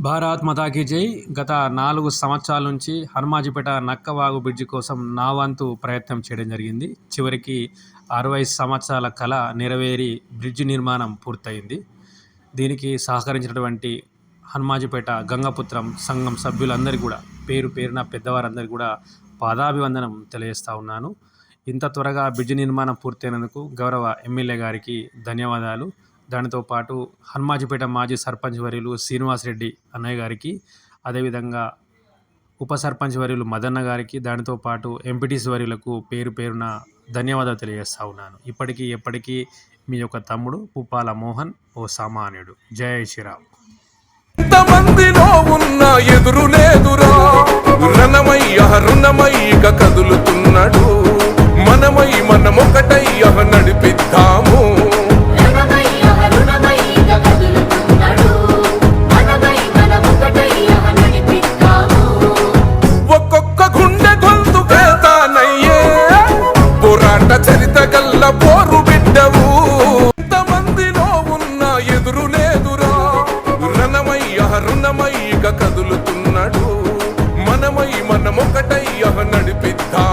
భారత్ మతాకి జై. గత నాలుగు సంవత్సరాల నుంచి హనుమాజిపేట నక్కవాగు బ్రిడ్జి కోసం నా వంతు ప్రయత్నం చేయడం జరిగింది. చివరికి అరవై సంవత్సరాల కళ నెరవేరి బ్రిడ్జి నిర్మాణం పూర్తయింది. దీనికి సహకరించినటువంటి హనుమాజిపేట గంగపుత్రం సంఘం సభ్యులందరికీ కూడా పేరు పేరున పెద్దవారందరికీ కూడా పాదాభివందనం తెలియజేస్తా ఉన్నాను. ఇంత త్వరగా బ్రిడ్జి నిర్మాణం పూర్తయినందుకు గౌరవ ఎమ్మెల్యే గారికి ధన్యవాదాలు. దానితో పాటు హనుమాజిపేట మాజీ సర్పంచ్ వర్యులు శ్రీనివాసరెడ్డి అన్నయ్య గారికి అదేవిధంగా ఉప సర్పంచ్ వర్యులు మదన్న గారికి దానితో పాటు ఎంపీటీసీ వర్యులకు పేరు పేరున ధన్యవాదాలు తెలియజేస్తా ఉన్నాను. ఇప్పటికీ ఎప్పటికీ మీ యొక్క తమ్ముడు పుప్పాల మోహన్ ఓ సామాన్యుడు. జై శ్రీరామ్. ఎంతమందిలో ఉన్న ఎదురు లేదురా. రణమయ్య రుణమై కదులుతున్నాడు. మనమై మనమొకటయ్య నడిపిద్దాం. మాట చరిత గల్ల పోరు బిడ్డవు. ఇంతమందిలో ఉన్న ఎదురు లేదురా. రణమయ్య రుణమయ్య కదులుతున్నాడు. మనమై మనమొకటయ్య నడిపిద్దా.